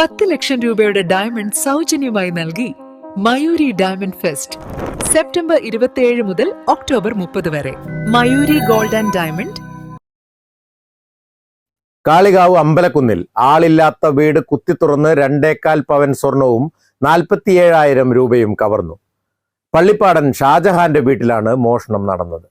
പത്ത് ലക്ഷം രൂപയുടെ ഡയമണ്ട് സൗജന്യമായി നൽകി മയൂരി ഡയമണ്ട് ഫെസ്റ്റ് സെപ്റ്റംബർ ഇരുപത്തിയേഴ് മുതൽ ഒക്ടോബർ മുപ്പത് വരെ. Mayuri gold and diamond. Kalikavu അമ്പലക്കുന്നിൽ ആളില്ലാത്ത വീട് കുത്തിത്തുറന്ന് രണ്ടേക്കാൽ പവൻ സ്വർണവും നാൽപ്പത്തിയേഴായിരം രൂപയും കവർന്നു. പള്ളിപ്പാടൻ ഷാജഹാന്റെ വീട്ടിലാണ് മോഷണം നടന്നത്.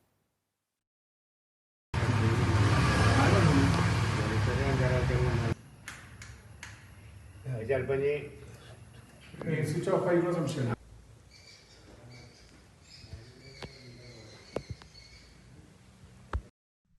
ചിലപ്പോ ഇനി സ്വിച്ച് ഓഫ്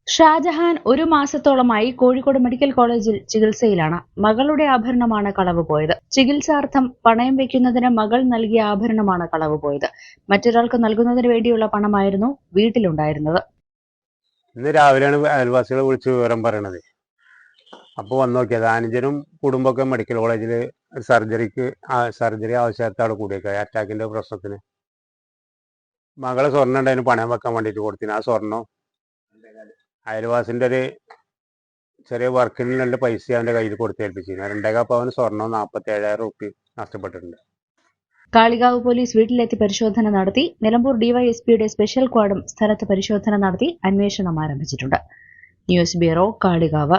ഷാജഹാൻ ഒരു മാസത്തോളമായി കോഴിക്കോട് മെഡിക്കൽ കോളേജിൽ ചികിത്സയിലാണ്. മകളുടെ ആഭരണമാണ് കളവ് പോയത്. ചികിത്സാർത്ഥം പണയം വെക്കുന്നതിന് മകൾ നൽകിയ ആഭരണമാണ് കളവ് പോയത്. മറ്റൊരാൾക്ക് നൽകുന്നതിന് വേണ്ടിയുള്ള പണമായിരുന്നു വീട്ടിലുണ്ടായിരുന്നത്. ഇന്ന് രാവിലെയാണ് അയൽവാസികളെ വിളിച്ച് വിവരം പറയണത്. അപ്പോൾ വന്ന് നോക്കിയത്. അനുജനും കുടുംബമൊക്കെ മെഡിക്കൽ കോളേജിൽ സർജറിക്ക് സർജറി ആവശ്യത്താണ് കൂടിയൊക്കെ അറ്റാക്കിന്റെ പ്രശ്നത്തിന്. മകളെ സ്വർണം ഉണ്ടായിരുന്നു പണയം വെക്കാൻ വേണ്ടിയിട്ട് കൊടുത്തിന്. ആ സ്വർണം അയൽവാസിന്റെ ഒരു ചെറിയ വർക്കിനുള്ള പൈസ അവന്റെ കയ്യിൽ കൊടുത്തേൽപ്പിച്ചിരുന്നു രണ്ടേകാ അവന് സ്വർണം നാൽപ്പത്തി ഏഴായിരം റുപ്യ നഷ്ടപ്പെട്ടിട്ടുണ്ട്. കാളികാവ് പോലീസ് വീട്ടിലെത്തി പരിശോധന നടത്തി. നിലമ്പൂർ ഡിവൈഎസ്പിയുടെ സ്പെഷ്യൽ സ്ക്വാഡും സ്ഥലത്ത് പരിശോധന നടത്തി. അന്വേഷണം ആരംഭിച്ചിട്ടുണ്ട്. News bureau Kalikavu.